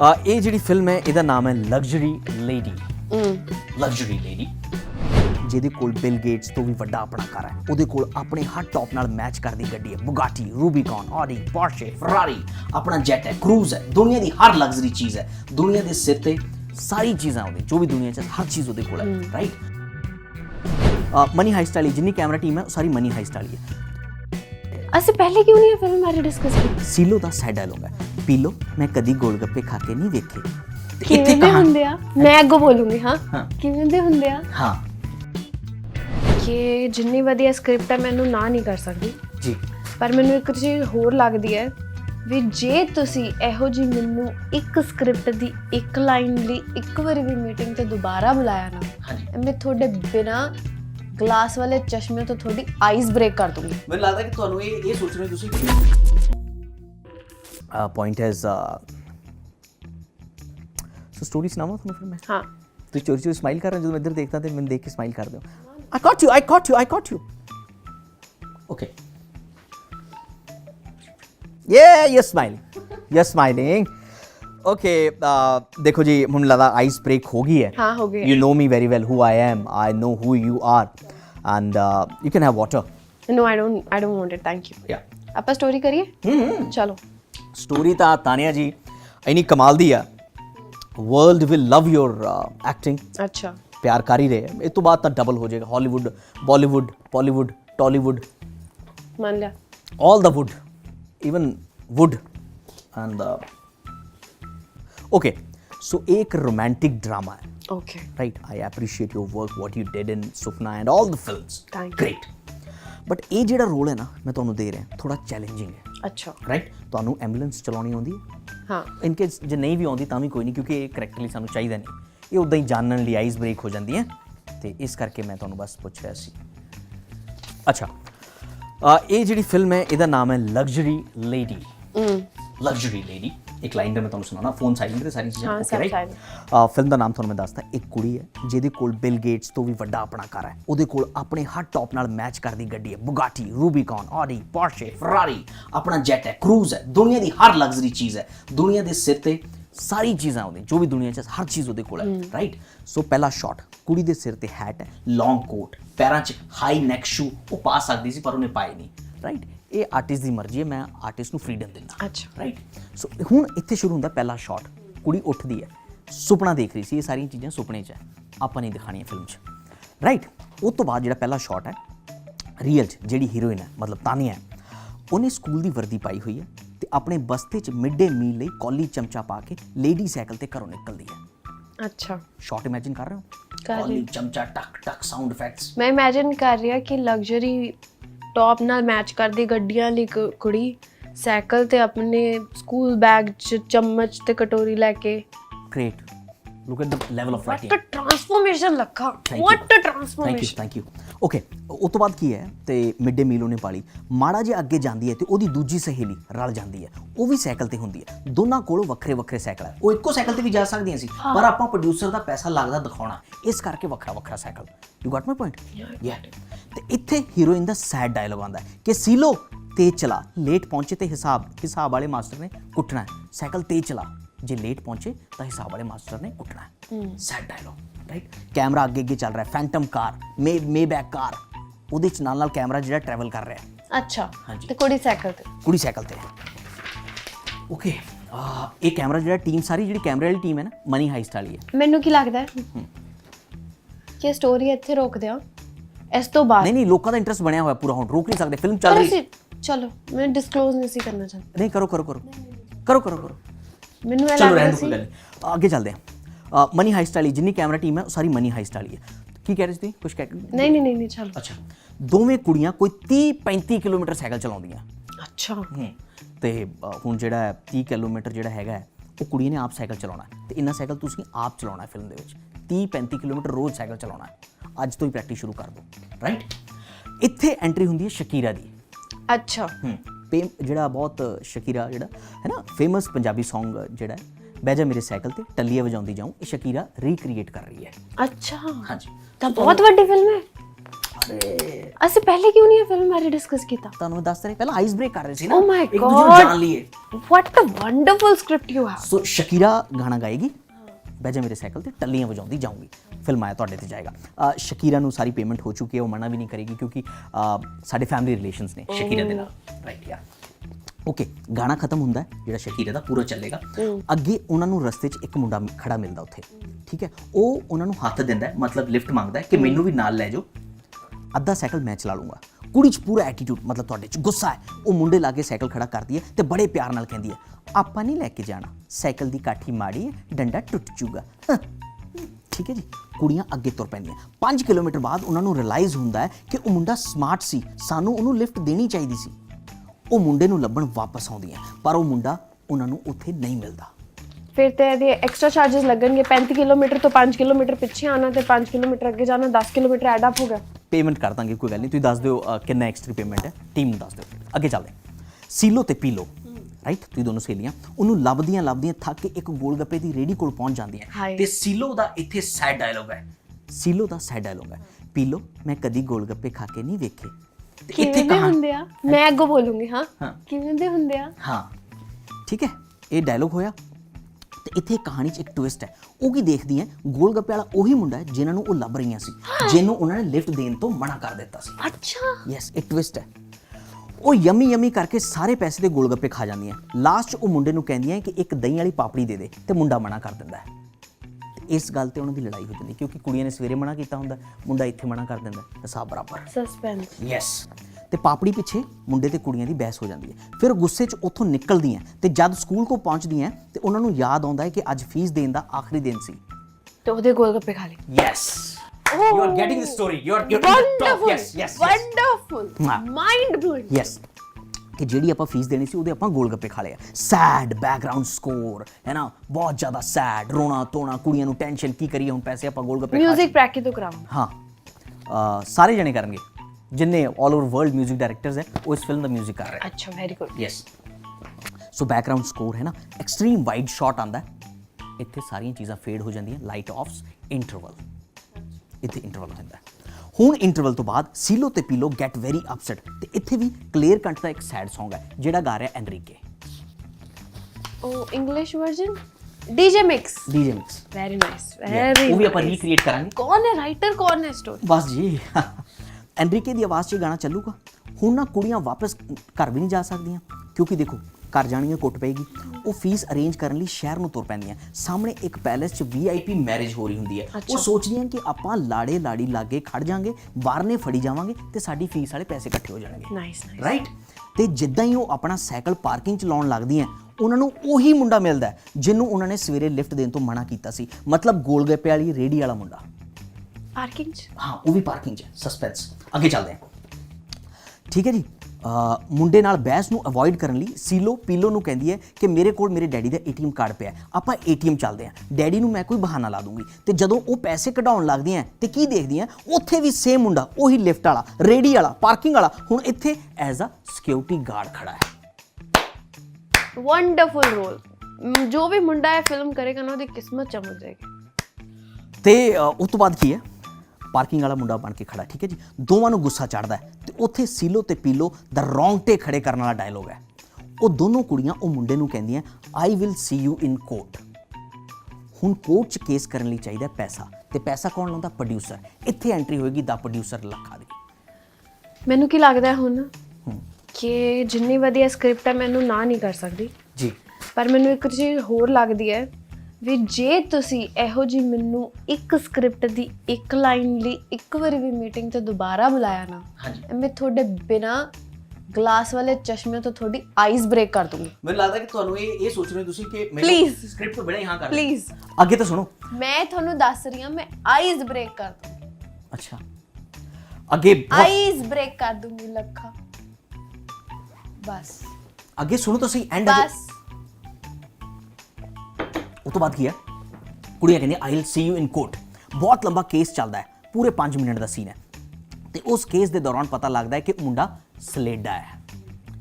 ਇਹ ਜਿਹੜੀ ਫਿਲਮ ਹੈ ਇਹਦਾ ਨਾਮ ਹੈ ਲਗਜ਼ਰੀ ਲੇਡੀ ਲਗਜ਼ਰੀ ਲੇਡੀ ਜਿਹਦੇ ਕੋਲ ਬਿਲ ਗੇਟਸ ਤੋਂ ਵੀ ਵੱਡਾ ਆਪਣਾ ਘਰ ਹੈ। ਉਹਦੇ ਕੋਲ ਆਪਣੇ ਹਰ ਟੌਪ ਨਾਲ ਮੈਚ ਕਰਦੀ ਗੱਡੀ ਹੈ। Bugatti Rubicon Audi Porsche Ferrari ਆਪਣਾ ਜੈਟ ਹੈ ਕਰੂਜ਼ ਹੈ। ਦੁਨੀਆ ਦੀ ਹਰ ਲਗਜ਼ਰੀ ਚੀਜ਼ ਹੈ। ਦੁਨੀਆ ਦੇ ਸਿਰ ਤੇ ਸਾਰੀ ਚੀਜ਼ਾਂ ਉਹਦੇ ਜੋ ਵੀ ਦੁਨੀਆ 'ਚ ਹਰ ਚੀਜ਼ ਉਹਦੇ ਕੋਲ ਹੈ ਰਾਈਟ ਮਨੀ ਹਾਈਸਟ ਵਾਲੀ ਜਿੰਨੀ ਕੈਮਰਾ ਟੀਮ ਹੈ ਉਹ ਸਾਰੀ ਮਨੀ ਹਾਈਸਟ ਵਾਲੀ ਹੈ। ਅਸੀਂ ਪਹਿਲੇ ਕਿਉਂ ਨਹੀਂ ਇਹ ਫਿਲਮ ਬਾਰੇ ਡਿਸਕਸ ਕੀਤੀ? ਸੀਲੋ ਦਾ ਸੈਡ ਡਾਇਲੋਗ ਹੈ। ਪੀ ਲੋ ਮੈਂ ਕਦੀ ਗੋਲਗੱਪੇ ਖਾ ਕੇ ਨਹੀਂ ਵੇਖੇ। ਤੇ ਕਿਵੇਂ ਦੇ ਕਹਾਣੀ- ਹੁੰਦੇ ਆ? ਮੈਂ ਅੱਗੋਂ ਬੋਲੂੰਗੀ ਹਾਂ? ਹਾਂ। ਕਿਵੇਂ ਦੇ ਹੁੰਦੇ ਆ? ਹਾਂ। ਕਿ ਜਿੰਨੀ ਵਧੀਆ ਸਕ੍ਰਿਪਟ ਹੈ ਮੈਨੂੰ ਨਾ ਨਹੀਂ ਕਰ ਸਕਦੀ। ਜੀ। ਪਰ ਮੈਨੂੰ ਇੱਕ ਚੀਜ਼ ਹੋਰ ਲੱਗਦੀ ਹੈ ਵੀ ਜੇ ਤੁਸੀਂ ਇਹੋ ਜੀ ਮੈਨੂੰ ਇੱਕ ਸਕ੍ਰਿਪਟ ਦੀ ਇੱਕ ਲਾਈਨ ਲਈ ਇੱਕ ਵਾਰੀ ਵੀ ਮੀਟਿੰਗ ਤੇ ਦੁਬਾਰਾ ਬੁਲਾਇਆ ਨਾ ਹਾਂਜੀ। ਮੈਂ ਤੁਹਾਡੇ ਬਿਨਾ ਗਲਾਸ ਵਾਲੇ ਚਸ਼ਮੇ ਤੋਂ ਤੁਹਾਡੀ ਆਈਜ਼ ਬ੍ਰੇਕ ਕਰ ਦੂੰਗੀ। ਮੈਨੂੰ ਲੱਗਦਾ ਕਿ ਤੁਹਾਨੂੰ ਇਹ ਇਹ ਸੋਚ ਰਹੇ ਹੋ ਤੁਸੀਂ ਪੁਆਇੰਟ ਹੈਜ਼ ਸੋ ਸਟੋਰੀ ਸੁਣਾਵਾਂ ਤੁਹਾਨੂੰ ਫਿਰ ਮੈਂ? ਹਾਂ। ਤੁਸੀਂ ਚੋਰੀ ਚੋਰੀ ਸਮਾਈਲ ਕਰ ਰਹੇ ਹੋ? ਜਦੋਂ ਮੈਂ ਇੱਧਰ ਦੇਖਦਾ ਤੇ ਮੈਨੂੰ ਦੇਖ ਕੇ ਸਮਾਈਲ ਕਰਦੇ ਹੋ। ਆਈ caught you I caught you I caught you okay yeah you smiling you smiling okay ਦੇਖੋ ਜੀ ਹੁਣ ਲੱਗਦਾ ਆਈਸ ਬ੍ਰੇਕ ਹੋ ਗਈ ਹੈ। ਹਾਂ ਹੋ ਗਈ You know me very well who I am. I know who you are. And uh, you can have water. No I don't I don't want it thank you Yeah. ਆਪਾਂ story ਕਰੀਏ? ਚਲੋ। Story ਤਾਂ ਤਾਨਿਆ ਜੀ ਇੰਨੀ ਕਮਾਲ ਦੀ ਆ world will love your acting ਅੱਛਾ ਪਿਆਰ ਕਰ ਹੀ ਰਹੇ ਆ। ਇਹ ਤੋਂ ਬਾਅਦ ਤਾਂ ਡਬਲ ਹੋ ਜਾਏਗਾ ਹਾਲੀਵੁੱਡ ਬਾਲੀਵੁੱਡ ਪਾਲੀਵੁੱਡ ਟਾਲੀਵੁੱਡ ਮੰਨ ਲਿਆ all the wood even wood and uh, okay so एक romantic drama है okay right i appreciate your work what you did in supna and all the films Thank you. great but ਇਹ ਜਿਹੜਾ role ਹੈ ਨਾ ਮੈਂ ਤੁਹਾਨੂੰ ਦੇ ਰਿਹਾ ਥੋੜਾ ਚੈਲੰਜਿੰਗ ਹੈ ਅੱਛਾ। ਰਾਈਟ ਤੁਹਾਨੂੰ ਐਂਬੂਲੈਂਸ ਚਲਾਉਣੀ ਆਉਂਦੀ ਹੈ। ਹਾਂ। ਇਨ ਕੇਸ ਜੇ ਨਹੀਂ ਵੀ ਆਉਂਦੀ ਤਾਂ ਵੀ ਕੋਈ ਨਹੀਂ ਕਿਉਂਕਿ ਇਹ ਕਰੈਕਟਰਲੀ ਸਾਨੂੰ ਚਾਹੀਦਾ ਨਹੀਂ। ਇਹ ਉਦਾਂ ਹੀ ਜਾਣਨ ਲਈ ਆਈਸ ਬ੍ਰੇਕ ਹੋ ਜਾਂਦੀ ਹੈ। ਤੇ ਇਸ ਕਰਕੇ ਮੈਂ ਤੁਹਾਨੂੰ ਬਸ ਪੁੱਛ ਰਿਹਾ ਸੀ। ਅੱਛਾ। ਇਹ ਜਿਹੜੀ ਫਿਲਮ ਹੈ ਇਹਦਾ ਨਾਮ ਹੈ luxury lady hmm luxury lady ਇੱਕ ਲਾਈਨ ਤੇ ਮੈਂ ਤੁਹਾਨੂੰ ਸੁਣਾਉਣਾ ਫੋਨ ਸਾਈਲੈਂਟ ਤੇ ਸਾਰੀ ਚੀਜ਼ਾਂ ਹਾਂ, ਓਕੇ ਰਾਈਟ ਫਿਲਮ ਦਾ ਨਾਮ ਤੁਹਾਨੂੰ ਮੈਂ ਦੱਸਦਾ ਇੱਕ ਕੁੜੀ ਹੈ ਜਿਹਦੇ ਕੋਲ ਬਿਲ ਗੇਟਸ ਤੋਂ ਵੀ ਵੱਡਾ ਆਪਣਾ ਘਰ ਹੈ। ਉਹਦੇ ਕੋਲ ਆਪਣੇ ਹਰ ਟੌਪ ਨਾਲ ਮੈਚ ਕਰਦੀ ਗੱਡੀ ਹੈ Bugatti Rubicon Audi Porsche Ferrari ਆਪਣਾ ਜੈਟ ਹੈ ਕਰੂਜ਼ ਹੈ ਦੁਨੀਆ ਦੀ ਹਰ ਲਗਜ਼ਰੀ ਚੀਜ਼ ਹੈ ਦੁਨੀਆ ਦੇ ਸਿਰ ਤੇ ਸਾਰੀ ਚੀਜ਼ਾਂ ਉਹਦੇ ਜੋ ਵੀ ਦੁਨੀਆ 'ਚ ਹਰ ਚੀਜ਼ ਉਹਦੇ ਕੋਲ ਹੈ ਰਾਈਟ ਸੋ ਪਹਿਲਾ ਸ਼ਾਟ ਕੁੜੀ ਦੇ ਸਿਰ ਤੇ ਹੈਟ ਹੈ ਲੌਂਗ ਕੋਟ ਪੈਰਾਂ 'ਚ ਹਾਈ ਨੈਕ ਸ਼ੂ ਉਹ ਪਾ ਸਕਦੀ ਸੀ ਪਰ ਉਹਨੇ ਪਾਏ ਨਹੀਂ ਰਾਈਟ ਇਹ ਆਰਟਿਸਟ ਦੀ ਮਰਜ਼ੀ ਹੈ ਮੈਂ ਆਰਟਿਸਟ ਨੂੰ ਫ੍ਰੀडम ਦਿੰਦਾ। ਅੱਛਾ। ਰਾਈਟ ਸੋ ਹੁਣ ਇੱਥੇ ਸ਼ੁਰੂ ਹੁੰਦਾ ਪਹਿਲਾ ਸ਼ਾਟ ਕੁੜੀ ਉੱਠਦੀ ਹੈ ਸੁਪਨਾ ਦੇਖ ਰਹੀ ਸੀ ਇਹ ਸਾਰੀਆਂ ਚੀਜ਼ਾਂ ਸੁਪਨੇ 'ਚ ਹੈ। ਆਪਾਂ ਨਹੀਂ ਦਿਖਾਣੀਆਂ ਫਿਲਮ 'ਚ। ਰਾਈਟ ਉਸ ਤੋਂ ਬਾਅਦ ਜਿਹੜਾ ਪਹਿਲਾ ਸ਼ਾਟ ਹੈ ਰੀਅਲ 'ਚ ਜਿਹੜੀ ਹੀਰੋਇਨ ਹੈ ਮਤਲਬ ਤਾਨੀਆ ਹੈ ਉਹਨੇ ਸਕੂਲ ਦੀ ਵਰਦੀ ਪਾਈ ਹੋਈ ਹੈ ਤੇ ਆਪਣੇ ਬਸਤੇ 'ਚ ਮਿਡ ਡੇ ਮੀਲ ਲਈ ਕੌਲੀ ਚਮਚਾ ਪਾ ਕੇ ਲੇਡੀ ਸਾਈਕਲ ਤੇ ਘਰੋਂ ਨਿਕਲਦੀ ਹੈ। ਅੱਛਾ। ਸ਼ਾਟ ਇਮੇਜਿਨ ਕਰ ਰਹੇ ਹੋ। ਕੌਲੀ ਚਮਚਾ ਟਕ ਟਕ ਸਾਊਂਡ ਇਫੈਕਟਸ ਮੈਂ ਇਮੇਜਿਨ ਕਰ ਰਹੀ ਕਿ ਲਗਜ਼ਰੀ ਟੌਪ ਨਾਲ ਮੈਚ ਕਰਦੀ ਗੱਡੀਆਂ ਲਈ ਕੁੜੀ ਸਾਈਕਲ ਤੇ ਆਪਣੇ ਸਕੂਲ ਬੈਗ ਚ ਚਮਚ ਤੇ ਕਟੋਰੀ ਲੈ ਕੇ। Great look at the level of what writing transformation Lakha. Thank you. What thank you thank you okay ਉਸ ਤੋਂ ਬਾਅਦ ਕੀ ਹੈ ਤੇ ਮਿਡ ਡੇ ਮੀਲ ਉਹਨੇ ਪਾਲੀ ਮਾੜਾ ਜੇ ਅੱਗੇ ਜਾਂਦੀ ਹੈ ਤੇ ਉਹਦੀ ਦੂਜੀ ਸਹੇਲੀ ਰਲ ਜਾਂਦੀ ਹੈ। ਉਹ ਵੀ ਸਾਈਕਲ ਤੇ ਹੁੰਦੀ ਹੈ। ਦੋਨਾਂ ਕੋਲੋਂ ਵੱਖਰੇ ਵੱਖਰੇ ਸਾਈਕਲ ਹੈ। ਉਹ ਇੱਕੋ ਸਾਈਕਲ ਤੇ ਵੀ ਜਾ ਸਕਦੀਆਂ ਸੀ ਪਰ ਆਪਾਂ ਪ੍ਰੋਡਿਊਸਰ ਦਾ ਪੈਸਾ ਲੱਗਦਾ ਦਿਖਾਉਣਾ। ਇਸ ਕਰਕੇ ਵੱਖਰਾ ਵੱਖਰਾ cycle. You got my point yeah ਤੇ ਇੱਥੇ ਹੀਰੋਇਨ ਦਾ ਸੈਡ ਡਾਇਲੋਗ ਆਉਂਦਾ ਕਿ ਸੀਲੋ ਤੇਜ਼ ਚਲਾ ਲੇਟ ਪਹੁੰਚੇ ਤੇ ਹਿਸਾਬ ਹਿਸਾਬ ਵਾਲੇ ਮਾਸਟਰ ਨੇ ਕੁੱਟਣਾ ਹੈ। ਸਾਈਕਲ ਤੇਜ਼ ਚਲਾ ਜੇ ਲੇਟ ਪਹੁੰਚੇ ਤਾਂ ਹਿਸਾਬ ਵਾਲੇ ਮਾਸਟਰ ਨੇ ਕੁੱਟਣਾ ਸੈਡ ਡਾਇਲੋਗ ਰਾਈਟ ਕੈਮਰਾ ਅੱਗੇ ਅੱਗੇ ਚੱਲ ਰਿਹਾ ਫੈਂਟਮ ਕਾਰ ਮੇ ਮੇ ਬੈਕ ਕਾਰ ਉਹਦੇ ਚ ਨਾਲ ਨਾਲ ਕੈਮਰਾ ਜਿਹੜਾ ਟਰੈਵਲ ਕਰ ਰਿਹਾ ਅੱਛਾ। ਤੇ ਕੁੜੀ ਸਾਈਕਲ ਤੇ? ਕੁੜੀ ਸਾਈਕਲ ਤੇ। ਓਕੇ ਆ ਇਹ ਕੈਮਰਾ ਜਿਹੜਾ ਟੀਮ ਸਾਰੀ ਜਿਹੜੀ ਕੈਮਰੇ ਵਾਲੀ ਟੀਮ ਹੈ ਨਾ ਮਨੀ ਹਾਈਸਟ ਵਾਲੀ ਹੈ। ਮੈਨੂੰ ਕੀ ਲੱਗਦਾ ਹੈ ਕਿ ਸਟੋਰੀ ਇੱਥੇ ਰੋਕ ਦਿਆਂ ਇਸ ਤੋਂ ਬਾਅਦ ਨਹੀਂ ਨਹੀਂ ਲੋਕਾਂ ਦਾ ਇੰਟਰਸਟ ਬਣਿਆ ਹੋਇਆ ਪੂਰਾ ਹੁਣ ਰੋਕ ਨਹੀਂ ਸਕਦੇ ਫਿਲਮ ਚੱਲ ਰਹੀ। ਚਲੋ ਮੈਂ ਡਿਸਕਲੋਜ਼ ਨਹੀਂ ਸੀ ਕਰਨਾ ਚਾਹੁੰਦੀ। ਨਹੀਂ ਕਰੋ ਕਰੋ ਕਰੋ। ਕਰੋ ਕਰੋ ਕਰੋ। ਮੈਨੂੰ ਇਹ ਚਲੋ ਲੱਗਦਾ ਰਹਿਣ ਸੀ। ਨਹੀਂ। ਅੱਗੇ ਚੱਲਦੇ ਹਾਂ। ਮਨੀ ਹਾਈਸਟ ਵਾਲੀ ਜਿੰਨੀ ਕੈਮਰਾ ਟੀਮ ਹੈ ਉਹ ਸਾਰੀ ਮਨੀ ਹਾਈਸਟ ਵਾਲੀ ਹੈ। ਕੀ ਕਹਿ ਰਹੇ ਸੀ ਤੁਸੀਂ? ਕੁਛ ਕਹਿ ਨਹੀਂ ਨਹੀਂ ਨਹੀਂ ਨਹੀਂ ਚਲੋ। ਅੱਛਾ। ਦੋਵੇਂ ਕੁੜੀਆਂ ਕੋਈ 30 35 ਕਿਲੋਮੀਟਰ ਸਾਈਕਲ ਚਲਾਉਂਦੀਆਂ। ਅੱਛਾ। ਤੇ ਅ, ਹੁਣ ਜਿਹੜਾ ਹੈ 30 ਕਿਲੋਮੀਟਰ ਜਿਹੜਾ ਹੈਗਾ ਹੈ, ਉਹ ਕੁੜੀ ਨੇ ਆਪ ਸਾਈਕਲ ਚਲਾਉਣਾ ਹੈ। ਤੇ ਇੰਨਾ ਸਾਈਕਲ ਤੁਸੀਂ ਆਪ ਚਲਾਉਣਾ ਹੈ ਫਿਲਮ ਦੇ ਵਿੱਚ। 30 35 ਕਿਲੋਮੀਟਰ ਰੋਜ਼ ਸਾਈਕਲ ਚਲਾਉਣਾ ਅੱਜ ਤੋਂ ਹੀ ਪ੍ਰੈਕਟਿਸ ਸ਼ੁਰੂ ਕਰ ਦਿਓ ਰਾਈਟ ਇੱਥੇ ਐਂਟਰੀ ਹੁੰਦੀ ਹੈ ਸ਼ਕੀਰਾ ਦੀ। ਅੱਛਾ। ਹੂੰ ਜਿਹੜਾ ਬਹੁਤ ਸ਼ਕੀਰਾ ਜਿਹੜਾ ਹੈ ਨਾ ਫੇਮਸ ਪੰਜਾਬੀ Song ਜਿਹੜਾ ਹੈ ਬਹਿ ਜਾ ਮੇਰੇ ਸਾਈਕਲ ਤੇ ਟੱਲੀਆਂ ਵਜਾਉਂਦੀ ਜਾਉਂ ਇਹ ਸ਼ਕੀਰਾ ਰੀਕ੍ਰੀਏਟ ਕਰ ਰਹੀ ਹੈ। ਅੱਛਾ। ਹਾਂਜੀ। ਤਾਂ ਬਹੁਤ ਵੱਡੀ ਫਿਲਮ ਹੈ। ਅਰੇ। ਅਸੀਂ ਪਹਿਲੇ ਕਿਉਂ ਨਹੀਂ ਇਹ ਫਿਲਮ ਬਾਰੇ ਡਿਸਕਸ ਕੀਤਾ? ਤੁਹਾਨੂੰ ਮੈਂ ਦੱਸ ਰਹੇ ਪਹਿਲਾਂ ਆਈਸ ਬ੍ਰੇਕ ਕਰ ਰਹੇ ਸੀ ਨਾ। Oh my ਇੱਕ ਦੂਜੇ ਨੂੰ. ਜਾਣ ਲਈਏ। What a wonderful script you have so Shakira ਗਾਣਾ ਗਾਏਗੀ ਬਹਿ ਜਾ ਮੇਰੇ ਸਾਈਕਲ ਤੇ ਟੱਲੀਆਂ ਵਜਾਉਂਦੀ ਜਾਊਂਗੀ। ਫਿਲਮ ਆਇਆ ਤੁਹਾਡੇ ਤੇ ਜਾਏਗਾ। ਸ਼ਕੀਰਾ ਨੂੰ ਸਾਰੀ ਪੇਮੈਂਟ ਹੋ ਚੁੱਕੀ ਹੈ ਉਹ ਮਨਾ ਵੀ ਨਹੀਂ ਕਰੇਗੀ ਕਿਉਂਕਿ ਸਾਡੇ ਫੈਮਿਲੀ ਰਿਲੇਸ਼ਨਸ ਨੇ ਸ਼ਕੀਰਾ ਦੇ ਨਾਲ। ਰਾਈਟ ਯਾ ਓਕੇ ਗਾਣਾ ਖਤਮ ਹੁੰਦਾ ਹੈ ਜਿਹੜਾ ਸ਼ਕੀਰਾ ਦਾ ਪੂਰਾ ਚੱਲੇਗਾ। ਅੱਗੇ ਉਹਨਾਂ ਨੂੰ ਰਸਤੇ 'ਚ ਇੱਕ ਮੁੰਡਾ ਖੜਾ ਮਿਲਦਾ ਉੱਥੇ। ਠੀਕ ਹੈ? ਉਹ ਉਹਨਾਂ ਨੂੰ ਹੱਥ ਦਿੰਦਾ ਹੈ ਮਤਲਬ ਲਿਫਟ ਮੰਗਦਾ ਹੈ ਕਿ ਮੈਨੂੰ ਵੀ ਨਾਲ ਲੈ ਜਾਓ। ਅੱਧਾ ਸਾਈਕਲ ਮੈਂ ਚਲਾ ਲੂੰਗਾ ਕੁੜੀ 'ਚ ਪੂਰਾ ਐਟੀਟਿਊਡ ਮਤਲਬ ਤੁਹਾਡੇ 'ਚ ਗੁੱਸਾ ਹੈ। ਉਹ ਮੁੰਡੇ ਲਾ ਕੇ ਸਾਈਕਲ ਖੜਾ ਕਰਦੀ ਹੈ ਤੇ ਬੜੇ ਪਿਆਰ ਨਾਲ ਕਹਿੰਦੀ ਹੈ, ਆਪਾਂ ਨਹੀਂ ਲੈ ਕੇ ਜਾਣਾ। ਸਾਈਕਲ ਦੀ ਕਾਠੀ ਮਾੜੀ ਹੈ, ਡੰਡਾ ਟੁੱਟ ਜੂਗਾ। ਠੀਕ ਹੈ ਜੀ? ਕੁੜੀਆਂ ਅੱਗੇ ਤੁਰ ਪੈਂਦੀਆਂ। 5 ਕਿਲੋਮੀਟਰ ਬਾਅਦ ਉਹਨਾਂ ਨੂੰ ਰਿਅਲਾਈਜ਼ ਹੁੰਦਾ ਹੈ ਕਿ ਉਹ ਮੁੰਡਾ ਸਮਾਰਟ ਸੀ। ਸਾਨੂੰ ਉਹਨੂੰ ਲਿਫਟ ਦੇਣੀ ਚਾਹੀਦੀ ਸੀ। ਉਹ ਮੁੰਡੇ ਨੂੰ ਲੱਭਣ ਵਾਪਸ ਆਉਂਦੀਆਂ। ਪਰ ਉਹ ਮੁੰਡਾ ਉਹਨਾਂ ਨੂੰ ਉੱਥੇ ਨਹੀਂ ਮਿਲਦਾ। ਫਿਰ ਤੇ ਇਹਦੇ ਐਕਸਟਰਾ ਚਾਰजेस ਲੱਗਣਗੇ। 35 ਕਿਲੋਮੀਟਰ ਤੋਂ 5 ਕਿਲੋਮੀਟਰ ਪਿੱਛੇ ਆਣਾ ਤੇ 5 ਕਿਲੋਮੀਟਰ ਅੱਗੇ ਜਾਣਾ 10 ਕਿਲੋਮੀਟਰ ਐਡ ਅਪ ਹੋ ਗਿਆ। ਪੇਮੈਂਟ ਕਰ ਦਾਂਗੇ ਕੋਈ ਗੱਲ ਨਹੀਂ। ਤੁਸੀਂ ਦੱਸ ਦਿਓ ਅ, ਕਿੰਨਾ ਐਕਸਟਰੀ ਪੇਮੈਂਟ ਹੈ। ਟੀਮ ਨੂੰ ਦੱਸ ਦਿਓ। ਅੱਗੇ ਚੱਲਦੇ ਹਾਂ। ਸੀਲੋ ਤੇ ਪੀਲੋ ਰਾਈਟ ਤੁਸੀਂ ਦੋਨੋਂ ਸਹੇਲੀਆਂ। ਉਹਨੂੰ ਲੱਭਦੀਆਂ ਲੱਭਦੀਆਂ ਥੱਕ ਕੇ ਇੱਕ ਗੋਲ ਗੱਪੇ ਦੀ ਰੇੜੀ ਕੋਲ ਪਹੁੰਚ ਜਾਂਦੀਆਂ। ਹਾਏ। ਤੇ ਸੀਲੋ ਦਾ ਇੱਥੇ ਸੈਡ ਡਾਇਲੋਗ ਹੈ। ਸੀਲੋ ਦਾ ਸੈਡ ਡਾਇਲੋਗ ਹੈ। ਪੀਲੋ ਮੈਂ ਕਦੀ ਗੋਲ ਗੱਪੇ ਖਾ ਕੇ ਨਹੀਂ ਵੇਖੇ। ਤੇ ਕਿਵੇਂ ਦੇ ਕਹਾਣੀ- ਹੁੰਦੇ ਆ? ਮੈਂ ਅੱਗੋਂ ਬੋਲੂੰਗੀ ਹਾਂ। ਹਾਂ। ਕਿਵੇਂ ਦੇ ਹੁੰਦੇ ਆ? ਹਾਂ। ਠੀਕ ਹੈ? ਇਹ ਡਾਇਲੋਗ ਹੋਇਆ। ਤੇ ਇੱਥੇ ਕਹਾਣੀ 'ਚ ਇੱਕ ਟਵਿਸਟ ਹੈ। ਉਹ ਕੀ ਦੇਖਦੀ ਹੈ? ਗੋਲ ਗੱਪੇ ਵਾਲਾ ਉਹੀ ਮੁੰਡਾ ਹੈ ਜਿਨ੍ਹਾਂ ਨੂੰ ਉਹ ਲੱਭ ਰਹੀਆਂ ਸੀ ਜਿਹਨੂੰ ਉਹਨਾਂ ਨੇ ਲਿਫਟ ਦੇਣ ਤੋਂ ਮਨਾ ਕਰ ਦਿੱਤਾ ਸੀ। ਅੱਛਾ। ਯੈਸ ਇੱਕ ਟਵਿਸਟ ਹੈ। ਉਹ ਯਮੀ ਯਮੀ ਕਰਕੇ ਸਾਰੇ ਪੈਸੇ ਦੇ ਗੋਲਗੱਪੇ ਖਾ ਜਾਂਦੀਆਂ ਲਾਸਟ ਉਹ ਮੁੰਡੇ ਨੂੰ ਕਹਿੰਦੀਆਂ ਕਿ ਇੱਕ ਦਹੀਂ ਵਾਲੀ ਪਾਪੜੀ ਦੇ ਦੇ ਤੇ ਮੁੰਡਾ ਮਨਾ ਕਰ ਦਿੰਦਾ ਹੈ। ਇਸ ਗੱਲ ਤੇ ਉਹਨਾਂ ਦੀ ਲੜਾਈ ਹੋ ਜਾਂਦੀ ਕਿਉਂਕਿ ਕੁੜੀਆਂ ਨੇ ਸਵੇਰੇ ਮਨਾ ਕੀਤਾ ਹੁੰਦਾ ਮੁੰਡਾ ਇੱਥੇ ਮਨਾ ਕਰ ਦਿੰਦਾ ਹਿਸਾਬ ਬਰਾਬਰ। ਸਸਪੈਂਸ ਯੈਸ ਤੇ ਪਾਪੜੀ ਪਿੱਛੇ ਮੁੰਡੇ ਤੇ ਕੁੜੀਆਂ ਦੀ ਬਹਿਸ ਹੋ ਜਾਂਦੀ ਹੈ। ਫਿਰ ਗੁੱਸੇ 'ਚ ਉੱਥੋਂ ਨਿਕਲਦੀਆਂ ਤੇ ਜਦ ਸਕੂਲ ਕੋ ਪਹੁੰਚਦੀਆਂ ਤੇ ਉਹਨਾਂ ਨੂੰ ਯਾਦ ਆਉਂਦਾ ਹੈ ਕਿ ਅੱਜ ਫੀਸ ਦੇਣ ਦਾ ਆਖਰੀ ਦਿਨ ਸੀ। ਤੇ ਉਹਦੇ ਗੋਲ ਗੱਪੇ ਖਾ ਲਏ। Yes you are getting the story you are you wonderful yes yes wonderful ਹਾਂ। ਮਾਈਂਡ ਬਲੋਇੰਗ ਯੈਸ ਕਿ ਜਿਹੜੀ ਆਪਾਂ ਫੀਸ ਦੇਣੀ ਸੀ ਉਹਦੇ ਆਪਾਂ ਗੋਲ ਗੱਪੇ ਖਾ ਲਏ ਸੈਡ ਬੈਕਗ੍ਰਾਉਂਡ ਸਕੋਰ ਹੈ ਨਾ? ਬਹੁਤ ਜ਼ਿਆਦਾ ਸੈਡ ਰੋਣਾ ਤੋਣਾ ਕੁੜੀਆਂ ਨੂੰ ਟੈਨਸ਼ਨ ਕੀ ਕਰੀਏ ਹੁਣ ਪੈਸੇ ਆਪਾਂ ਗੋਲ ਗੱਪੇ ਖਾ ਮਿਊਜ਼ਿਕ ਪ੍ਰੈਕਟਿਸ ਤੋਂ ਕਰਾਉਂ ਹਾਂ। ਸਾਰੇ ਜਣੇ ਕਰਨਗੇ। जिनने all over world music directors हैं वो इस फिल्म का म्यूजिक कर रहे हैं। अच्छा very good yes so background score ਹੈ ਨਾ ਐਕਸਟ੍ਰੀਮ ਵਾਈਡ ਸ਼ਾਟ ਆਂਦਾ ਇੱਥੇ ਸਾਰੀਆਂ ਚੀਜ਼ਾਂ ਫੇਡ ਹੋ ਜਾਂਦੀਆਂ ਲਾਈਟ ਆਫਸ ਇੰਟਰਵਲ ਇੱਥੇ ਇੰਟਰਵਲ ਹੁੰਦਾ ਹੁਣ ਇੰਟਰਵਲ ਤੋਂ ਬਾਅਦ ਸੀਲੋ ਤੇ ਪੀਲੋ ਗੈਟ ਵੈਰੀ ਅਪਸੈਟ ਤੇ ਇੱਥੇ ਵੀ ਕਲੀਅਰ ਕੰਟ ਦਾ ਇੱਕ ਸੈਡ Song ਹੈ ਜਿਹੜਾ ਗਾ ਰਿਹਾ ਐਨਰੀਕੇ ਉਹ English version DJ mix DJ mix very nice very ਉਹ ਵੀ ਆਪਾਂ ਰੀਕ੍ਰੀਏਟ ਕਰਾਂਗੇ ਕੌਣ ਹੈ ਰਾਈਟਰ ਕੌਣ ਹੈ ਸਟੋਰੀ ਬਸ ਜੀ ਐਨਰੀਕੇ ਦੀ ਆਵਾਜ਼ 'ਚ ਇਹ ਗਾਣਾ ਚੱਲੂਗਾ। ਹੁਣ ਨਾ ਕੁੜੀਆਂ ਵਾਪਸ ਘਰ ਵੀ ਨਹੀਂ ਜਾ ਸਕਦੀਆਂ ਕਿਉਂਕਿ ਦੇਖੋ ਘਰ ਜਾਣੀਆਂ ਕੁੱਟ ਪਏਗੀ। ਉਹ ਫੀਸ ਅਰੇਂਜ ਕਰਨ ਲਈ ਸ਼ਹਿਰ ਨੂੰ ਤੁਰ ਪੈਂਦੀਆਂ। ਸਾਹਮਣੇ ਇੱਕ ਪੈਲੇਸ 'ਚ ਵੀਆਈਪੀ ਮੈਰਿਜ ਹੋ ਰਹੀ ਹੁੰਦੀ ਹੈ। ਉਹ ਸੋਚਦੀਆਂ ਕਿ ਆਪਾਂ ਲਾੜੇ ਲਾੜੀ ਲਾਗੇ ਖੜ ਜਾਾਂਗੇ ਵਾਰਨੇ ਫੜੀ ਜਾਵਾਂਗੇ ਤੇ ਸਾਡੀ ਫੀਸ ਵਾਲੇ ਪੈਸੇ ਇਕੱਠੇ ਹੋ ਜਾਣਗੇ। ਨਾਈਸ ਨਾਈਸ ਰਾਈਟ ਤੇ ਜਿੱਦਾਂ ਹੀ ਉਹ ਆਪਣਾ ਸਾਈਕਲ ਪਾਰਕਿੰਗ ਚ ਲਾਉਣ ਲੱਗਦੀਆਂ ਉਹਨਾਂ ਨੂੰ ਉਹੀ ਮੁੰਡਾ ਮਿਲਦਾ ਜਿਹਨੂੰ ਉਹਨਾਂ ਨੇ ਸਵੇਰੇ ਲਿਫਟ ਦੇਣ ਤੋਂ ਮਨਾ ਕੀਤਾ ਸੀ। ਮਤਲਬ ਗੋਲਗੱਪੇ ਵਾਲੀ ਰੇੜੀ ਵਾਲਾ ਮੁੰਡਾ। ਪਾਰਕਿੰਗ ਚ? ਹਾਂ ਉਹ ਵੀ ਪਾਰਕਿੰਗ 'ਚ ਸਸਪੈਂਸ ਅੱਗੇ ਚੱਲਦੇ ਹਾਂ। ਠੀਕ ਹੈ ਜੀ। ਮੁੰਡੇ ਨਾਲ ਬਹਿਸ ਨੂੰ ਅਵੋਇਡ ਕਰਨ ਲਈ ਸੀਲੋ ਪੀਲੋ ਨੂੰ ਕਹਿੰਦੀ ਹੈ ਕਿ ਮੇਰੇ ਕੋਲ ਮੇਰੇ ਡੈਡੀ ਦਾ ਏਟੀਐਮ ਕਾਰਡ ਪਿਆ ਹੈ। ਆਪਾਂ ਏਟੀਐਮ ਚੱਲਦੇ ਹਾਂ। ਡੈਡੀ ਨੂੰ ਮੈਂ ਕੋਈ ਬਹਾਨਾ ਲਾ ਦੂੰਗੀ। ਤੇ ਜਦੋਂ ਉਹ ਪੈਸੇ ਕਢਾਉਣ ਲੱਗਦੀਆਂ ਤੇ ਕੀ ਦੇਖਦੀਆਂ ਉੱਥੇ ਵੀ ਸੇਮ ਮੁੰਡਾ ਉਹੀ ਲਿਫਟ ਵਾਲਾ ਰੇੜੀ ਵਾਲਾ ਪਾਰਕਿੰਗ ਵਾਲਾ। ਹੁਣ ਇੱਥੇ ਐਜ਼ ਅ ਸਿਕਿਉਰਿਟੀ ਗਾਰਡ ਖੜਾ ਹੈ। ਵੰਡਰਫੁਲ ਰੋਲ ਜੋ ਵੀ ਮੁੰਡਾ ਇਹ ਫਿਲਮ ਕਰੇਗਾ ਨਾ ਉਹਦੀ ਕਿਸਮਤ ਚਮਕ ਜਾਏਗੀ। ਤੇ ਅ, ਉਸ ਤੋਂ ਬਾਅਦ ਕੀ ਹੈ? ਪਾਰਕਿੰਗ ਵਾਲਾ ਮੁੰਡਾ ਬਣ ਕੇ ਖੜਾ ਠੀਕ ਹੈ ਜੀ? ਦੋਵਾਂ ਨੂੰ ਗੁੱਸਾ ਚੜਦਾ ਤੇ ਉੱਥੇ ਸੀਲੋ ਤੇ ਪੀਲੋ ਦਾ ਰੌਂਗਟੇ ਖੜੇ ਕਰਨ ਵਾਲਾ ਡਾਇਲੋਗ ਹੈ। ਉਹ ਦੋਨੋਂ ਕੁੜੀਆਂ ਉਹ ਮੁੰਡੇ ਨੂੰ ਕਹਿੰਦੀਆਂ I will see you in court ਹੁਣ ਕੋਰਟ 'ਚ ਕੇਸ ਕਰਨ ਲਈ ਚਾਹੀਦਾ ਪੈਸਾ ਤੇ ਪੈਸਾ ਕੌਣ ਲਾਉਂਦਾ? ਪ੍ਰੋਡਿਊਸਰ ਇੱਥੇ ਐਂਟਰੀ ਹੋਏਗੀ ਦਾ ਪ੍ਰੋਡਿਊਸਰ ਲੱਖਾ ਦੀ ਮੈਨੂੰ ਕੀ ਲੱਗਦਾ ਹੈ। ਹੁਣ ਕਿ ਜਿੰਨੀ ਵਧੀਆ ਸਕ੍ਰਿਪਟ ਹੈ ਮੈਨੂੰ ਨਾ ਨਹੀਂ ਕਰ ਸਕਦੀ। ਜੀ। ਪਰ ਮੈਨੂੰ ਇੱਕ ਚੀਜ਼ ਹੋਰ ਲੱਗਦੀ ਹੈ ਵੀ ਜੇ ਤੁਸੀਂ ਇਹੋ ਜੀ ਮੈਨੂੰ ਇੱਕ ਸਕ੍ਰਿਪਟ ਦੀ ਇੱਕ ਲਾਈਨ ਲਈ ਇੱਕ ਵਾਰੀ ਵੀ ਮੀਟਿੰਗ ਤੇ ਦੁਬਾਰਾ ਬੁਲਾਇਆ ਨਾ ਹਾਂਜੀ। ਮੈਂ ਤੁਹਾਡੇ ਬਿਨਾ ਗਲਾਸ ਵਾਲੇ ਚਸ਼ਮੇ ਤੋਂ ਤੁਹਾਡੀ ਆਈਜ਼ ਬ੍ਰੇਕ ਕਰ ਦੂੰਗੀ। ਮੈਨੂੰ ਲੱਗਦਾ ਕਿ ਤੁਹਾਨੂੰ ਇਹ ਇਹ ਸੋਚ ਰਹੇ ਹੋ ਤੁਸੀਂ ਕਿ Please. ਸਕ੍ਰਿਪਟ ਤੋਂ ਬਿਨਾਂ ਹੀ ਹਾਂ ਕਰ ਪਲੀਜ਼ ਅੱਗੇ ਤਾਂ ਸੁਣੋ। ਮੈਂ ਤੁਹਾਨੂੰ ਦੱਸ ਰਹੀ ਹਾਂ ਮੈਂ ਆਈਜ਼ ਬ੍ਰੇਕ ਕਰ ਦੂੰਗੀ। ਅੱਛਾ। ਅੱਗੇ ਬਹੁਤ- ਆਈਜ਼ ਬ੍ਰੇਕ ਕਰ ਦੂੰਗੀ ਲੱਖਾ। ਬਸ। ਅੱਗੇ ਸੁਣੋ ਤੁਸੀਂ ਐਂਡ ਬਸ। ਉਸ ਤੋਂ ਬਾਅਦ ਕੀ ਹੈ? ਕੁੜੀਆਂ ਕਹਿੰਦੀਆਂ I will see you in court ਬਹੁਤ ਲੰਬਾ ਕੇਸ ਚੱਲਦਾ ਹੈ। ਪੂਰੇ 5 ਮਿੰਟ ਦਾ ਸੀਨ ਹੈ। ਤੇ ਉਸ ਕੇਸ ਦੇ ਦੌਰਾਨ ਪਤਾ ਲੱਗਦਾ ਹੈ ਕਿ ਮੁੰਡਾ ਸਲੇਡਾ ਹੈ।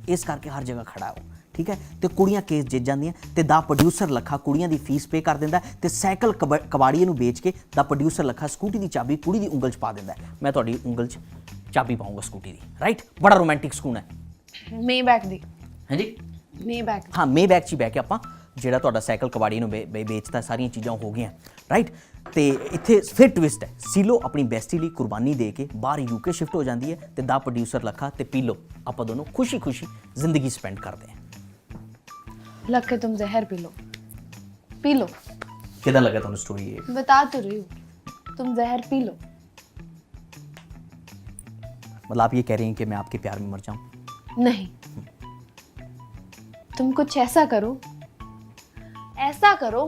ਇਸ ਕਰਕੇ ਹਰ ਜਗ੍ਹਾ ਖੜਾ ਹੈ ਉਹ ਠੀਕ ਹੈ? ਤੇ ਕੁੜੀਆਂ ਕੇਸ ਜਿੱਤ ਜਾਂਦੀਆਂ ਤੇ ਦਾ ਪ੍ਰੋਡਿਊਸਰ ਲੱਖਾ ਕੁੜੀਆਂ ਦੀ ਫੀਸ ਪੇ ਕਰ ਦਿੰਦਾ ਤੇ ਸਾਈਕਲ ਕਬ- ਕਬਾੜੀਏ ਨੂੰ ਵੇਚ ਕੇ ਦਾ ਪ੍ਰੋਡਿਊਸਰ ਲੱਖਾ ਸਕੂਟੀ ਦੀ ਚਾਬੀ ਕੁੜੀ ਦੀ ਉਂਗਲ 'ਚ ਪਾ ਦਿੰਦਾ। ਮੈਂ ਤੁਹਾਡੀ ਉਂਗਲ 'ਚ ਚਾਬੀ ਪਾਉਂਗਾ ਸਕੂਟੀ ਦੀ ਰਾਈਟ ਬੜਾ ਰੋਮਾਂਟਿਕ ਸਕੂਨ ਹੈ। ਮੇ ਬੈਕ ਦੀ। ਹਾਂਜੀ? ਮੇ ਬੈਕ ਹਾਂ ਮੇ ਬੈਕ 'ਚ ਹੀ ਬਹਿ ਕੇ ਆਪਾਂ ਜਿਹੜਾ ਤੁਹਾਡਾ ਸਾਈਕਲ ਕਬਾੜੀ ਨੂੰ ਵੇ- ਵੇ- ਵੇਚਤਾ ਸਾਰੀਆਂ ਚੀਜ਼ਾਂ ਹੋ ਗਈਆਂ ਰਾਈਟ ਤੇ ਇੱਥੇ ਫਿਰ ਟਵਿਸਟ ਹੈ ਸੀਲੋ ਆਪਣੀ ਬੈਸਟੀ ਲਈ ਕੁਰਬਾਨੀ ਦੇ ਕੇ ਬਾਹਰ ਯੂਕੇ ਸ਼ਿਫਟ ਹੋ ਜਾਂਦੀ ਹੈ ਤੇ ਦਾ ਪ੍ਰੋਡਿਊਸਰ ਲੱਖਾ ਤੇ ਪੀਲੋ ਆਪਾਂ ਦੋਨੋਂ ਖੁਸ਼ੀ-ਖੁਸ਼ੀ ਜ਼ਿੰਦਗੀ ਸਪੈਂਡ ਕਰਦੇ ਹਾਂ लग तुम जहर पी लो पी लो ਕਿਦਾਂ ਲੱਗਾ ਤੁਹਾਨੂੰ ਸਟੋਰੀ ਇਹ बता तो रही हूँ तुम जहर पी लो मतलब आप ये कह रही हैं कि मैं आपके प्यार में मर जाऊं नहीं तुम कुछ ऐसा करो ऐसा करो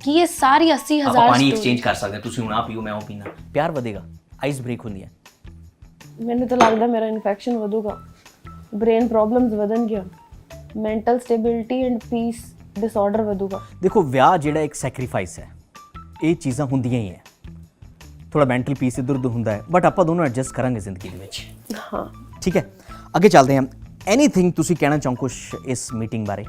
कि ये सारी अस्सी ਆਪਾਂ हजार ਪਾਣੀ story- ਐਕਸਚੇਂਜ ਕਰ ਸਕਦੇ ਹਾਂ ਤੁਸੀਂ ਹੁਣ ਆ ਪੀਓ ਮੈਂ ਉਹ ਪੀਣਾ ਪਿਆਰ ਵਧੇਗਾ ਆਈਸ ਬ੍ਰੇਕ ਹੁੰਦੀ ਹੈ ਮੈਨੂੰ ਤਾਂ ਲੱਗਦਾ ਮੇਰਾ ਇਨਫੈਕਸ਼ਨ ਵਧੂਗਾ ਬ੍ਰੇਨ ਪ੍ਰੋਬਲਮਸ ਵਧਣ ਗਿਆ mental stability and peace disorder ਵਧੂਗਾ ਦੇਖੋ ਵਿਆਹ ਜਿਹੜਾ ਇੱਕ ਸੈਕਰੀਫਾਈਸ ਹੈ ਇਹ ਚੀਜ਼ਾਂ ਹੁੰਦੀਆਂ ਹੀ ਹੈ ਥੋੜਾ ਮੈਂਟਲ ਪੀਸ ਇਧਰ ਉਧਰ ਹੁੰਦਾ ਹੈ ਬਟ ਆਪਾਂ ਦੋਨੋਂ ਐਡਜਸਟ ਕਰਾਂਗੇ ਜ਼ਿੰਦਗੀ ਦੇ ਵਿੱਚ ਹਾਂ ਠੀਕ ਹੈ ਅੱਗੇ ਚੱਲਦੇ ਹਾਂ ਐਨੀਥਿੰਗ ਤੁਸੀਂ ਕਹਿਣਾ ਚਾਹੋ ਕੁਝ ਇਸ ਮੀਟਿੰਗ ਬਾਰੇ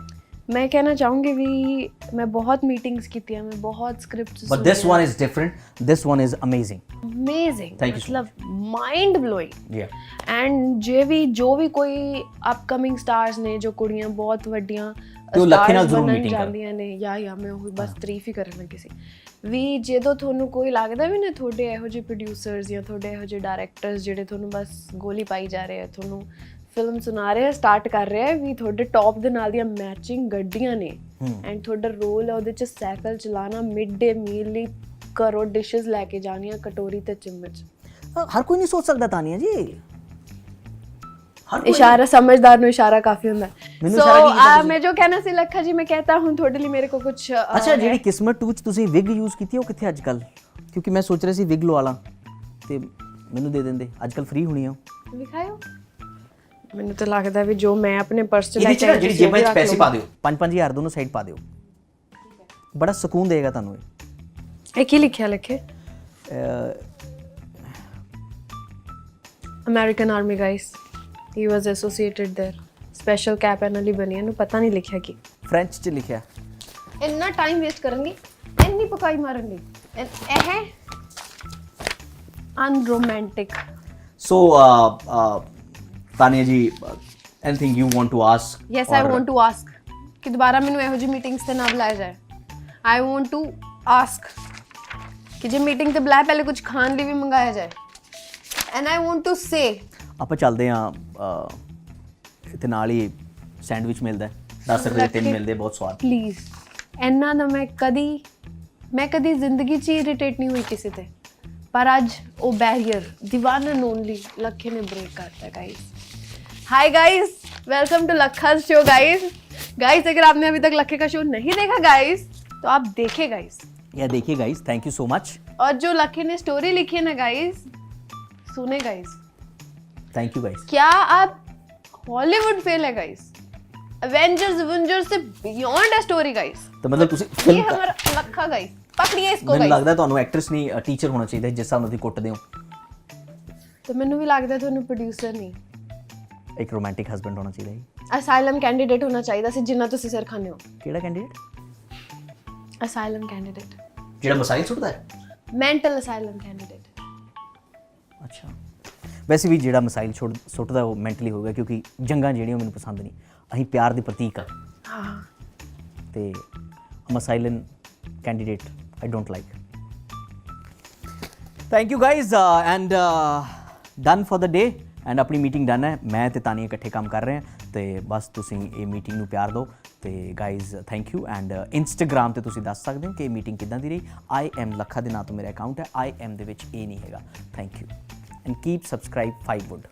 ਮੈਂ ਕਹਿਣਾ ਚਾਹੂੰਗੀ ਵੀ ਮੈਂ ਬਹੁਤ ਮੀਟਿੰਗਸ ਕੀਤੀਆਂ ਮੈਂ ਬਹੁਤ scripts but this one is different this one is amazing amazing Thank you so ਮਤਲਬ ਮਾਈਂਡ ਬਲੋਇੰਗ ਯਾ ਐਂਡ ਜੇ ਵੀ ਜੋ ਵੀ ਕੋਈ ਅਪਕਮਿੰਗ ਸਟਾਰਸ ਨੇ ਜੋ ਕੁੜੀਆਂ ਬਹੁਤ ਵੱਡੀਆਂ ਤੇ ਉਹ ਲੱਖੇ ਨਾਲ stars ਜ਼ਰੂਰ ਬਣਨ meeting ਕਰ। ਜਾਂਦੀਆਂ ਨੇ ਜਾਂ ਜਾਂ ਮੈਂ ਉਹ ਬਸ ਤਾਰੀਫ ਹੀ ਕਰਨ ਲੱਗੀ ਸੀ ਵੀ ਜਦੋਂ ਤੁਹਾਨੂੰ ਕੋਈ ਲੱਗਦਾ ਵੀ ਨੇ ਤੁਹਾਡੇ ਇਹੋ ਜਿਹੇ ਪ੍ਰੋਡਿਊਸਰਸ ਜਾਂ ਤੁਹਾਡੇ ਇਹੋ ਜਿਹੇ ਡਾਇਰੈਕਟਰਸ ਜਿਹੜੇ ਤੁਹਾਨੂੰ ਬਸ ਗੋਲੀ ਪਾਈ ਜਾ ਰਹੇ ਆ ਤੁਹਾਨੂੰ ਫਿਲਮ ਸੁਣਾ ਰਹੇ ਸਟਾਰਟ ਕਰ ਰਹੇ ਵੀ ਤੁਹਾਡੇ ਟੌਪ ਦੇ ਨਾਲ ਦੀਆਂ ਮੈਚਿੰਗ ਗੱਡੀਆਂ ਨੇ। ਐਂਡ ਤੁਹਾਡਾ ਰੋਲ ਹੈ ਉਹਦੇ ਚ ਸਾਈਕਲ ਚਲਾਣਾ ਮਿਡ ਡੇ ਮੀਲ ਲਈ ਕਰੋ ਡਿਸ਼ਸ ਲੈ ਕੇ ਜਾਣੀਆਂ ਕਟੋਰੀ ਤੇ ਚਮਚ ਹਰ ਕੋਈ ਨਹੀਂ ਸੋਚ ਸਕਦਾ ਤਾਨੀਆ ਜੀ। ਇਸ਼ਾਰਾ ਸਮਝਦਾਰ ਨੂੰ ਇਸ਼ਾਰਾ ਕਾਫੀ ਹੁੰਦਾ। ਸੋ ਮੈਂ ਜੋ ਕਹਿਣਾ ਸੀ ਲੱਖਾ ਜੀ ਮੈਂ ਕਹਤਾ ਹੁਣ ਤੁਹਾਡੇ ਲਈ ਮੇਰੇ ਕੋ ਕੁਝ ਅੱਛਾ ਜਿਹੜੀ ਕਿਸਮਤ 2 ਚ ਤੁਸੀਂ ਵਿਗ ਯੂਜ਼ ਕੀਤੀ ਹੈ, ਉਹ ਕਿੱਥੇ ਅੱਜ ਕੱਲ ਕਿਉਂਕਿ ਮੈਂ ਸੋਚ ਰਿਹਾ ਸੀ ਵਿਗ ਲਵਾ ਲਾਂ ਤੇ ਮੈਨੂੰ ਦੇ ਦਿੰਦੇ। ਅੱਜ ਕੱਲ ਫ੍ਰੀ ਹੋਣੀ ਆ ਉਹ। ਵਿਖਾਇਓ ਮੈਨੂੰ ਤਾਂ ਲੱਗਦਾ ਵੀ ਜੋ ਮੈਂ ਆਪਣੇ ਪਰਸ ਚ ਲੈ ਇਹਦੇ ਕੇ ਚ ਨਾ ਆਈ ਜਿਹੜੀ ਤੁਸੀਂ ਉਹ ਜੇਬਾਂ ਵੀ 'ਚ ਰੱਖ ਪੈਸੇ ਲਓ। ਪਾ ਦਿਓ 5-5000 ਦੋਨੋਂ ਸਾਈਡ ਪਾ ਦਿਓ ਬੜਾ ਸਕੂਨ ਦੇਗਾ ਤੁਹਾਨੂੰ ਇਹ ਇਹ ਕੀ ਲਿਖਿਆ ਲਿਖੇ American army guys he was associated their special cap ਇਹਨਾਂ ਲਈ ਬਣੀ ਇਹਨੂੰ ਪਤਾ ਨਹੀਂ ਲਿਖਿਆ ਕੀ ਫ੍ਰੈਂਚ 'ਚ ਲਿਖਿਆ ਇੰਨਾ ਟਾਈਮ ਵੇਸਟ ਕਰਨਗੇ ਇੰਨੀ ਪਕਾਈ ਮਾਰਨਗੇ ਇਹ ਹੈ ਅਨਰੋਮਾਂਟਿਕ ਸੋ Tania ji anything you want to ask yes I want to ask ਕਿ ਦੁਬਾਰਾ ਮੈਨੂੰ ਇਹੋ ਜਿਹੀ ਮੀਟਿੰਗਸ ਤੇ ਨਾ ਬੁਲਾਇਆ ਜਾਏ ਆਈ ਵਾਂਟ ਟੂ ਆਸਕ ਕਿ ਜੇ ਮੀਟਿੰਗ ਤੇ ਬੁਲਾਇਆ ਪਹਿਲੇ ਕੁਝ ਖਾਣ ਲਈ ਵੀ ਮੰਗਾਇਆ ਜਾਏ and I want to say ਆਪਾਂ ਚੱਲਦੇ ਆ ਤੇ ਨਾਲ ਹੀ ਸੈਂਡਵਿਚ ਮਿਲਦਾ 10 ਰੁਪਏ ਦੇ ਤਿੰਨ ਮਿਲਦੇ ਬਹੁਤ ਸਵਾਦ ਪਲੀਜ਼ ਐਨਾ ਨਾ ਮੈਂ ਕਦੀ ਮੈਂ ਕਦੀ ਜ਼ਿੰਦਗੀ 'ਚ ਇਰੀਟੇਟ ਨਹੀਂ ਹੋਈ ਕਿਸੇ ਤੇ ਪਰ ਅੱਜ ਉਹ ਬੈਰੀਅਰ ਦੀਵਾਨਾ ਨੋਨਲੀ ਲੱਖੇ ਨੇ ਬ੍ਰੇਕ ਕਰਤਾ guys hi guys welcome to Lakha show guys guys अगर आपने अभी तक लखे का शो नहीं देखा गाइस तो आप देखें गाइस या देखिए guys thank you so much और जो लखे ने स्टोरी लिखी है ना गाइस सुने गाइस थैंक यू गाइस क्या आप हॉलीवुड फेल है गाइस एवेंजर्स एवेंजर्स से बियॉन्ड है स्टोरी गाइस तो मतलब ਤੁਸੀਂ ये ਫਿਲਮ हमारा लखा गाइस पकड़िए इसको ਮੈਨੂੰ गाइस ਲੱਗਦਾ ਤੁਹਾਨੂੰ ਐਕਟਰਸ ਨਹੀਂ ਟੀਚਰ ਹੋਣਾ ਚਾਹੀਦਾ ਜਿਸ ਹਿਸਾਬ ਨਾਲ ਤੁਸੀਂ ਕੁੱਟਦੇ ਹੋ ਤੇ ਮੈਨੂੰ ਵੀ ਲੱਗਦਾ ਤੁਹਾਨੂੰ ਪ੍ਰੋਡਿਊਸਰ ਨਹੀਂ ਇੱਕ ਰੋਮਾਂਟਿਕ ਹਸਬੰਡ ਹੋਣਾ ਚਾਹੀਦਾ ਹੈ ਅਸਾਈਲਮ ਕੈਂਡੀਡੇਟ ਹੋਣਾ ਚਾਹੀਦਾ ਸੀ ਜਿੰਨਾ ਤੁਸੀਂ ਸਿਰ ਖਾਂਦੇ ਹੋ। ਕਿਹੜਾ ਕੈਂਡੀਡੇਟ ਅਸਾਈਲਮ ਕੈਂਡੀਡੇਟ ਜਿਹੜਾ ਮਸਾਈਲ ਸੁੱਟਦਾ ਹੈ? ਮੈਂਟਲ ਅਸਾਈਲਮ ਕੈਂਡੀਡੇਟ ਅੱਛਾ। ਵੈਸੇ ਵੀ ਜਿਹੜਾ ਮਸਾਈਲ ਛੁੱਟ ਸੁੱਟਦਾ ਉਹ ਮੈਂਟਲੀ ਹੋਊਗਾ ਕਿਉਂਕਿ ਜੰਗਾਂ ਜਿਹੜੀਆਂ ਮੈਨੂੰ ਪਸੰਦ ਨਹੀਂ। ਅਸੀਂ ਪਿਆਰ ਦੇ ਪ੍ਰਤੀਕ ਆ। ਹਾਂ। ਤੇ ਮਸਾਈਲਨ candidate I don't like thank you guys and done for the day and ਆਪਣੀ ਮੀਟਿੰਗ ਡਨ ਹੈ। ਮੈਂ ਤੇ ਤਾਨੀਆ ਇਕੱਠੇ ਕੰਮ ਕਰ ਰਹੇ ਹਾਂ। ਤੇ ਬਸ ਤੁਸੀਂ ਇਹ ਮੀਟਿੰਗ ਨੂੰ ਪਿਆਰ ਦਿਓ। ਤੇ guys thank you and Instagram ਤੇ ਤੁਸੀਂ ਦੱਸ ਸਕਦੇ ਹੋ ਕਿ ਇਹ ਮੀਟਿੰਗ ਕਿੱਦਾਂ ਦੀ ਰਹੀ। ਆਈ ਐਮ ਲੱਖਾ ਦੇ ਨਾਂ ਤੋਂ ਮੇਰਾ ਅਕਾਊਂਟ ਹੈ। ਆਈ ਐਮ ਦੇ ਵਿੱਚ ਇਹ ਨਹੀਂ ਹੈਗਾ। Thank you and keep subscribe five wood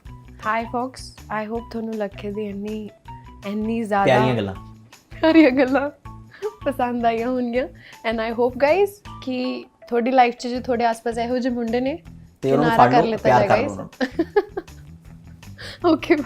high focus I hope ਤੁਹਾਨੂੰ ਲੱਖੇ ਦੀ ਇੰਨੀ ਇੰਨੀ ਜ਼ਿਆਦਾ ਪਿਆਰੀਆਂ ਗੱਲਾਂ। ਪਿਆਰੀਆਂ ਗੱਲਾਂ ਪਸੰਦ ਆਈਆਂ ਹੋਣਗੀਆਂ। ਐਂਡ ਆਈ ਹੋਪ ਗਾਇਸ ਕਿ ਤੁਹਾਡੀ ਲਾਈਫ 'ਚ ਜੋ ਤੁਹਾਡੇ ਆਸ-ਪਾਸ ਇਹੋ ਜਿਹੇ ਮੁੰਡੇ ਨੇ ਤੇ ਉਹਨਾਂ ਨੂੰ ਫੜ ਕਰ ਲਓ, ਲਿੱਤਾ ਪਿਆਰ ਕਰ Okay.